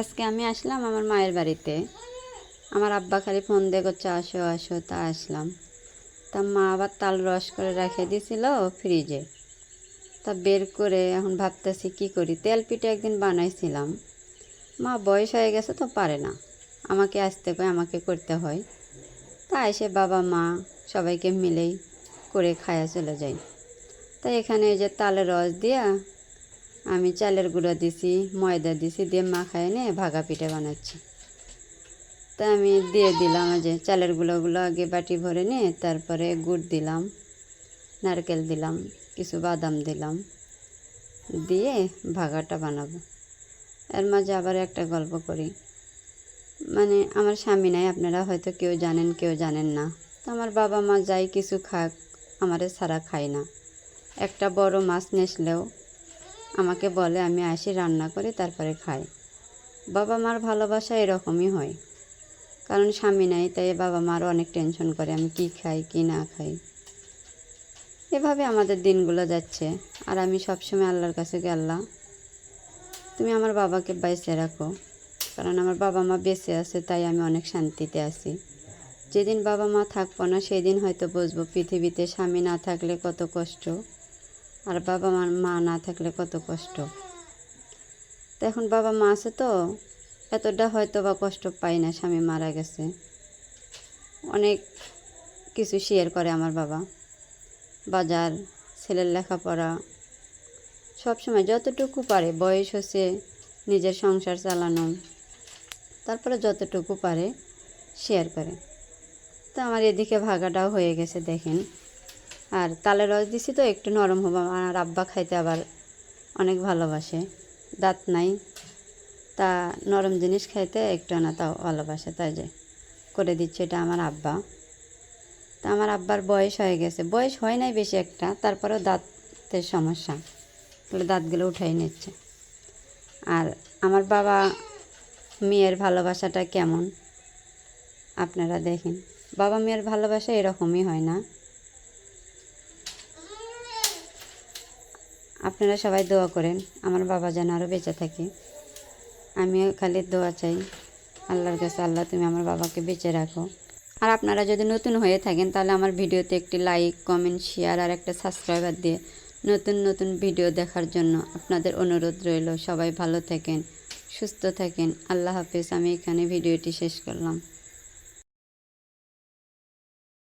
আজকে আমি আসলাম আমার মায়ের বাড়িতে। আমার আব্বা খালি ফোন দিয়ে করছে, আসো আসো, তা আসলাম। তা মা আবার তাল রস করে রেখে দিয়েছিল ফ্রিজে। তা বের করে এখন ভাবতেছি কি করি, তেল পিঠে একদিন বানাইছিলাম। মা বয়স হয়ে গেছে তো পারে না। আমাকে আসতে কয়, আমাকে করতে হয়। তা এসে বাবা, মা সবাইকে মিলেই করে খায়া চলে যাই তাই এখানে এই যে তালের রস দিয়া আমি চালের গুঁড়ো দিছি, ময়দা দিছি, দিয়ে মাখায় নিয়ে ভাগা পিঠে বানাচ্ছি। তা আমি দিয়ে দিলাম যে চালের গুঁড়োগুলো আগে বাটি ভরে নিয়ে তারপরে গুড় দিলাম, নারকেল দিলাম, কিছু বাদাম দিলাম, দিয়ে ভাগাটা বানাবো। এর মাঝে আবার একটা গল্প করি। মানে আমার স্বামী নাই, আপনারা হয়তো কেউ জানেন কেউ জানেন না। তো আমার বাবা মা যাই কিছু খাক, আমারে ছাড়া খায় না। একটা বড় মাছ নেসলেও আমাকে বলে, আমি আসি, রান্না করে, তারপরে খাই। বাবা মার ভালোবাসা এরকমই হয়। কারণ স্বামী নাই, তাই বাবা মার অনেক টেনশন করে, আমি কি খাই, কি না খাই? এভাবে আমাদের দিনগুলো যাচ্ছে। আর আমি সবসময় আল্লাহর কাছে গে আল্লাহ, তুমি আমার বাবাকে বাইসে রাখো। কারণ আমার বাবা মা বেঁচে আছে, তাই আমি অনেক শান্তিতে আছি। যেদিন বাবা মা থাকব না, সেদিন হয়তো বুঝব পৃথিবীতে স্বামী না থাকলে কত কষ্ট। আর বাবা মার মা না থাকলে কত কষ্ট। তো এখন বাবা মা আছে তো, এতটা হয়তো বা কষ্ট পাই না স্বামী মারা গেছে। অনেক কিছু শেয়ার করে আমার বাবা। বাজার, ছেলের লেখাপড়া, সবসময় যতটুকু পারে, বয়স হচ্ছে নিজের সংসার চালানো, তারপরে যতটুকু পারে শেয়ার করে। তো আমার এদিকে ভাগাটাও হয়ে গেছে, দেখেন। আর তালের রস দিছি তো, একটু নরম হব। আর আব্বা খাইতে আবার অনেক ভালোবাসে। দাঁত নাই। তা নরম জিনিস খাইতে একটু না, তাও ভালোবাসে। তাই যে করে দিচ্ছে, এটা আমার আব্বা। তা আমার আব্বার বয়স হয়ে গেছে। বয়স হয় নাই বেশি একটা, তারপরেও দাঁতের সমস্যা। তাহলে দাঁতগুলো উঠাই নিচ্ছে। আর আমার বাবা মেয়ের ভালোবাসাটা কেমন? আপনারা দেখেন। বাবা মেয়ের ভালোবাসা এরকমই হয় না। আপনারা সবাই দোয়া করেন, আমার বাবা যেন আরও বেঁচে থাকে। আমিও খালি দোয়া চাই, আল্লাহর কাছে আল্লাহ তুমি আমার বাবাকে বেঁচে রাখো। আর আপনারা যদি নতুন হয়ে থাকেন, তাহলে আমার ভিডিওতে একটি লাইক কমেন্ট শেয়ার আর একটা সাবস্ক্রাইবার দিয়ে নতুন নতুন ভিডিও দেখার জন্য আপনাদের অনুরোধ রইল। সবাই ভালো থাকেন, সুস্থ থাকেন। আল্লাহ হাফেজ, আমি এখানে ভিডিওটি শেষ করলাম।